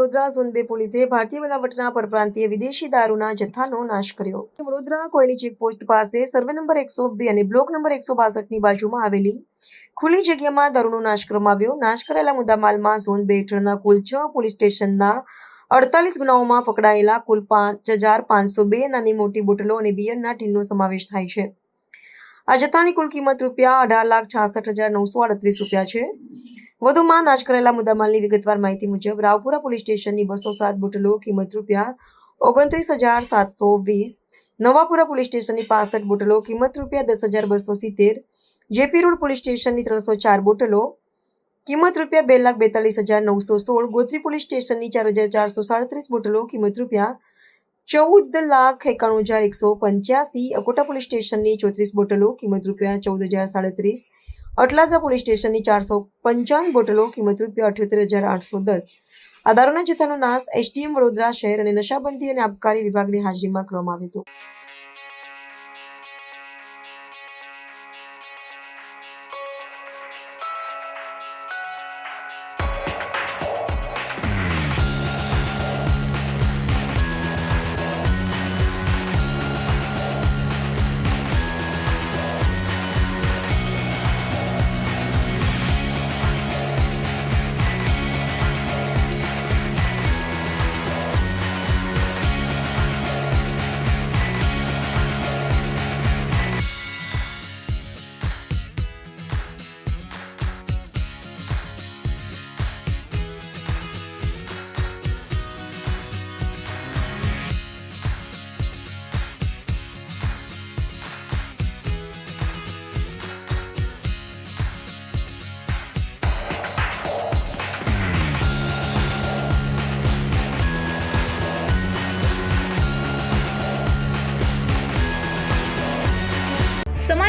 Vadodara zone પોલીસે ભારતીય બનાવટના પરપ્રાંતીય વિદેશી દારૂના જથ્થાનો નાશ કર્યો. વડોદરા કોયલી ચેકપોસ્ટ પાસે સર્વે નંબર એકસો બે અને બ્લોક નંબર એકસો બાસઠની બાજુમાં આવેલી ખુલ્લી જગ્યામાં દારૂનો નાશ કરવામાં આવ્યો. નાશ કરેલા મુદ્દામાલમાં ઝોન બે હેઠળના કુલ છ પોલીસ સ્ટેશનના અડતાલીસ ગુનાઓમાં પકડાયેલા કુલ પાંચ હજાર પાંચસો બે નાની મોટી બોટલો અને બિયરના ટીનનો સમાવેશ થાય છે. આ જથ્થાની કુલ કિંમત રૂપિયા અઢાર લાખ છાસઠ હજાર નવસો આડત્રીસ રૂપિયા છે. વધુમાં નાશ કરેલા મુદ્દામાલની વિગતવાર માહિતી મુજબ, રાવપુરા પોલીસ સ્ટેશનની બસો સાત બોટલો કિંમત રૂપિયા ઓગણત્રીસ હજાર સાતસો વીસ, નવાપુરા પોલીસ સ્ટેશનની પાસઠ બોટલો કિંમત રૂપિયા દસ હજાર બસો સિત્તેર, જેપી રોડ પોલીસ સ્ટેશનની ત્રણસો ચાર બોટલો કિંમત રૂપિયા બે લાખ બેતાલીસ હજાર નવસો સોળ, ગોત્રી પોલીસ સ્ટેશનની ચાર હજાર ચારસો સાડત્રીસ બોટલો કિંમત રૂપિયા ચૌદ લાખ એકાણું હજાર એકસો પંચ્યાસી, અકોટા પોલીસ સ્ટેશનની ચોત્રીસ બોટલો કિંમત રૂપિયા ચૌદ હજાર સાડત્રીસ અટલાદરા પોલીસ સ્ટેશનની ચારસો પંચાવન બોટલો કિંમત રૂપિયા અઠ્યોતેર હજાર આઠસો દસ. આ દારૂના જથ્થાનો નાશ એસડીએમ વડોદરા શહેર અને નશાબંધી અને આબકારી વિભાગની હાજરીમાં કરવામાં આવ્યો હતો.